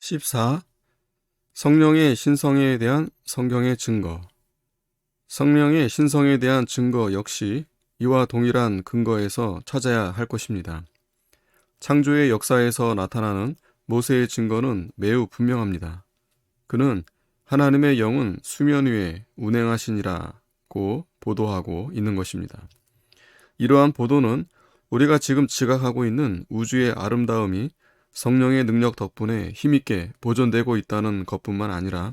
14. 성령의 신성에 대한 성경의 증거. 성령의 신성에 대한 증거 역시 이와 동일한 근거에서 찾아야 할 것입니다. 창조의 역사에서 나타나는 모세의 증거는 매우 분명합니다. 그는 하나님의 영은 수면 위에 운행하시니라고 보도하고 있는 것입니다. 이러한 보도는 우리가 지금 지각하고 있는 우주의 아름다움이 성령의 능력 덕분에 힘있게 보존되고 있다는 것뿐만 아니라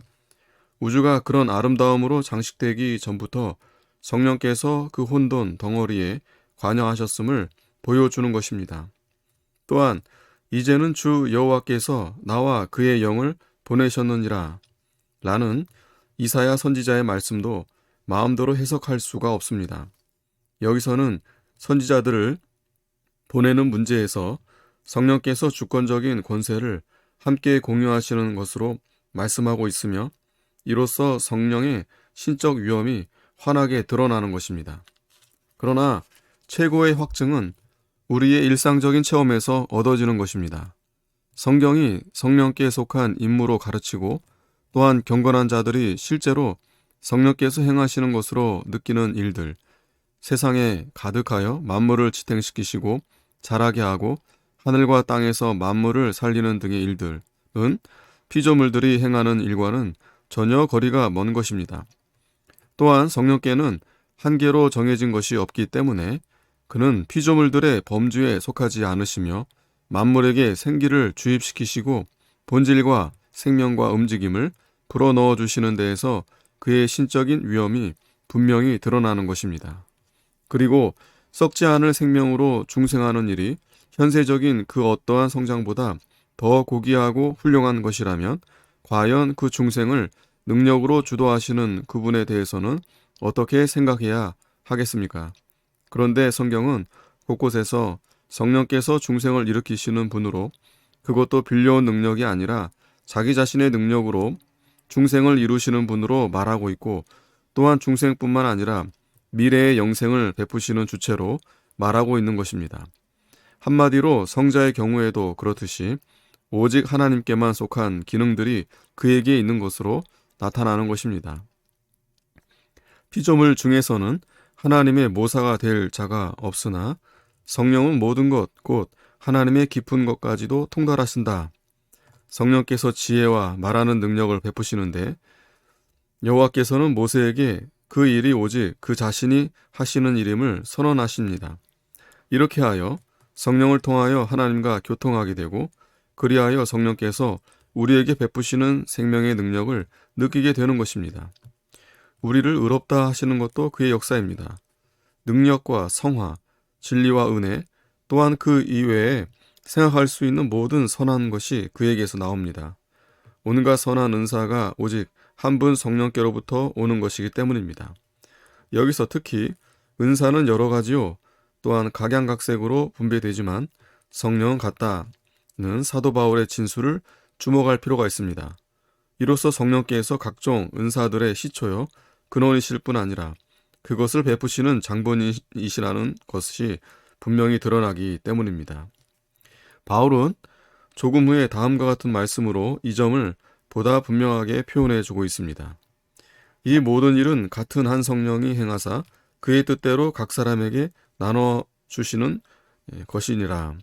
우주가 그런 아름다움으로 장식되기 전부터 성령께서 그 혼돈 덩어리에 관여하셨음을 보여주는 것입니다. 또한 이제는 주 여호와께서 나와 그의 영을 보내셨느니라 라는 이사야 선지자의 말씀도 마음대로 해석할 수가 없습니다. 여기서는 선지자들을 보내는 문제에서 성령께서 주권적인 권세를 함께 공유하시는 것으로 말씀하고 있으며 이로써 성령의 신적 위험이 환하게 드러나는 것입니다. 그러나 최고의 확증은 우리의 일상적인 체험에서 얻어지는 것입니다. 성경이 성령께 속한 임무로 가르치고 또한 경건한 자들이 실제로 성령께서 행하시는 것으로 느끼는 일들, 세상에 가득하여 만물을 지탱시키시고 자라게 하고 하늘과 땅에서 만물을 살리는 등의 일들은 피조물들이 행하는 일과는 전혀 거리가 먼 것입니다. 또한 성령께는 한계로 정해진 것이 없기 때문에 그는 피조물들의 범주에 속하지 않으시며 만물에게 생기를 주입시키시고 본질과 생명과 움직임을 불어넣어 주시는 데에서 그의 신적인 위험이 분명히 드러나는 것입니다. 그리고 썩지 않을 생명으로 중생하는 일이 현세적인 그 어떠한 성장보다 더 고귀하고 훌륭한 것이라면 과연 그 중생을 능력으로 주도하시는 그분에 대해서는 어떻게 생각해야 하겠습니까? 그런데 성경은 곳곳에서 성령께서 중생을 일으키시는 분으로 그것도 빌려온 능력이 아니라 자기 자신의 능력으로 중생을 이루시는 분으로 말하고 있고 또한 중생뿐만 아니라 미래의 영생을 베푸시는 주체로 말하고 있는 것입니다. 한마디로 성자의 경우에도 그렇듯이 오직 하나님께만 속한 기능들이 그에게 있는 것으로 나타나는 것입니다. 피조물 중에서는 하나님의 모사가 될 자가 없으나 성령은 모든 것, 곧 하나님의 깊은 것까지도 통달하신다. 성령께서 지혜와 말하는 능력을 베푸시는데 여호와께서는 모세에게 그 일이 오직 그 자신이 하시는 일임을 선언하십니다. 이렇게 하여 성령을 통하여 하나님과 교통하게 되고 그리하여 성령께서 우리에게 베푸시는 생명의 능력을 느끼게 되는 것입니다. 우리를 의롭다 하시는 것도 그의 역사입니다. 능력과 성화, 진리와 은혜, 또한 그 이외에 생각할 수 있는 모든 선한 것이 그에게서 나옵니다. 온갖 선한 은사가 오직 한 분 성령께로부터 오는 것이기 때문입니다. 여기서 특히 은사는 여러 가지요. 또한 각양각색으로 분배되지만 성령은 같다는 사도 바울의 진술을 주목할 필요가 있습니다. 이로써 성령께서 각종 은사들의 시초요 근원이실 뿐 아니라 그것을 베푸시는 장본이시라는 것이 분명히 드러나기 때문입니다. 바울은 조금 후에 다음과 같은 말씀으로 이 점을 보다 분명하게 표현해 주고 있습니다. 이 모든 일은 같은 한 성령이 행하사 그의 뜻대로 각 사람에게 나눠 주시는 예, 것이니라.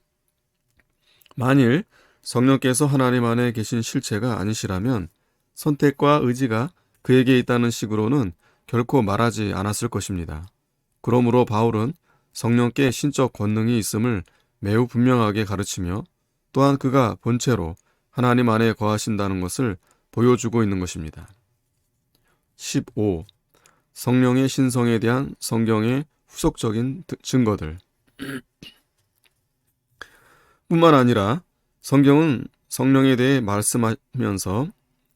만일 성령께서 하나님 안에 계신 실체가 아니시라면 선택과 의지가 그에게 있다는 식으로는 결코 말하지 않았을 것입니다. 그러므로 바울은 성령께 신적 권능이 있음을 매우 분명하게 가르치며 또한 그가 본체로 하나님 안에 거하신다는 것을 보여주고 있는 것입니다. 15. 성령의 신성에 대한 성경의 후속적인 증거들. 뿐만 아니라 성경은 성령에 대해 말씀하면서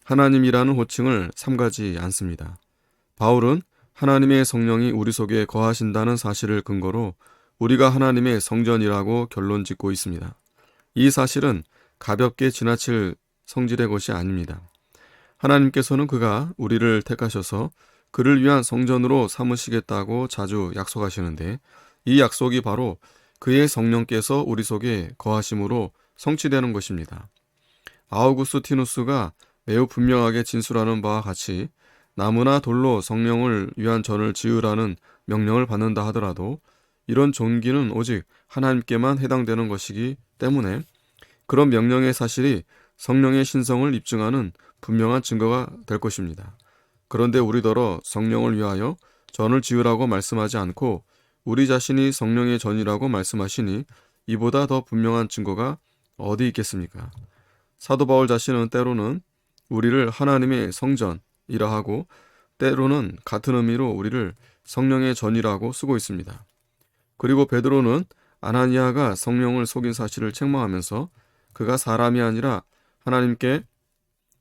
하나님이라는 호칭을 삼가지 않습니다. 바울은 하나님의 성령이 우리 속에 거하신다는 사실을 근거로 우리가 하나님의 성전이라고 결론 짓고 있습니다. 이 사실은 가볍게 지나칠 성질의 것이 아닙니다. 하나님께서는 그가 우리를 택하셔서 그를 위한 성전으로 삼으시겠다고 자주 약속하시는데 이 약속이 바로 그의 성령께서 우리 속에 거하심으로 성취되는 것입니다. 아우구스티누스가 매우 분명하게 진술하는 바와 같이 나무나 돌로 성령을 위한 전을 지으라는 명령을 받는다 하더라도 이런 존기는 오직 하나님께만 해당되는 것이기 때문에 그런 명령의 사실이 성령의 신성을 입증하는 분명한 증거가 될 것입니다. 그런데 우리더러 성령을 위하여 전을 지으라고 말씀하지 않고 우리 자신이 성령의 전이라고 말씀하시니 이보다 더 분명한 증거가 어디 있겠습니까? 사도 바울 자신은 때로는 우리를 하나님의 성전이라 하고 때로는 같은 의미로 우리를 성령의 전이라고 쓰고 있습니다. 그리고 베드로는 아나니아가 성령을 속인 사실을 책망하면서 그가 사람이 아니라 하나님께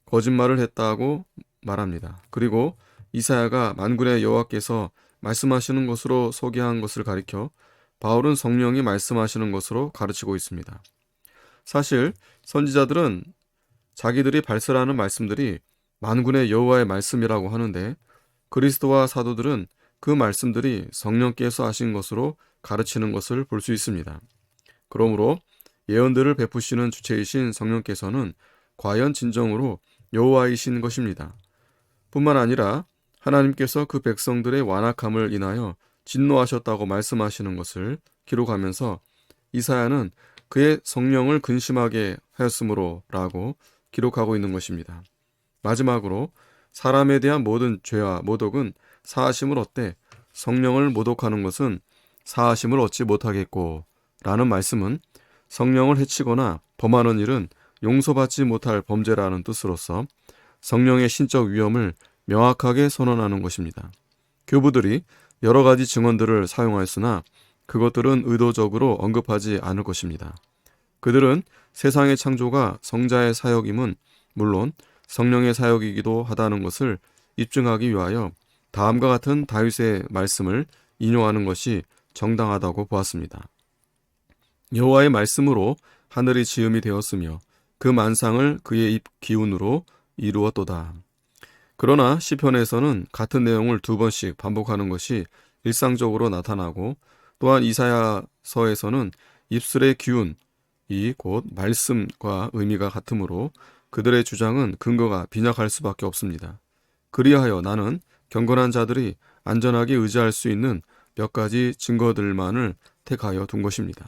거짓말을 했다고 말합니다. 그리고 이사야가 만군의 여호와께서 말씀하시는 것으로 소개한 것을 가리켜 바울은 성령이 말씀하시는 것으로 가르치고 있습니다. 사실 선지자들은 자기들이 발설하는 말씀들이 만군의 여호와의 말씀이라고 하는데 그리스도와 사도들은 그 말씀들이 성령께서 하신 것으로 가르치는 것을 볼 수 있습니다. 그러므로 예언들을 베푸시는 주체이신 성령께서는 과연 진정으로 여호와이신 것입니다. 뿐만 아니라 하나님께서 그 백성들의 완악함을 인하여 진노하셨다고 말씀하시는 것을 기록하면서 이사야는 그의 성령을 근심하게 하였으므로라고 기록하고 있는 것입니다. 마지막으로 사람에 대한 모든 죄와 모독은 사하심을 얻되 성령을 모독하는 것은 사하심을 얻지 못하겠고 라는 말씀은 성령을 해치거나 범하는 일은 용서받지 못할 범죄라는 뜻으로서 성령의 신적 위험을 명확하게 선언하는 것입니다. 교부들이 여러 가지 증언들을 사용하였으나 그것들은 의도적으로 언급하지 않을 것입니다. 그들은 세상의 창조가 성자의 사역임은 물론 성령의 사역이기도 하다는 것을 입증하기 위하여 다음과 같은 다윗의 말씀을 인용하는 것이 정당하다고 보았습니다. 여호와의 말씀으로 하늘이 지음이 되었으며 그 만상을 그의 입 기운으로 이루었도다. 그러나 시편에서는 같은 내용을 두 번씩 반복하는 것이 일상적으로 나타나고 또한 이사야서에서는 입술의 기운 이 곧 말씀과 의미가 같으므로 그들의 주장은 근거가 빈약할 수밖에 없습니다. 그리하여 나는 경건한 자들이 안전하게 의지할 수 있는 몇 가지 증거들만을 택하여 둔 것입니다.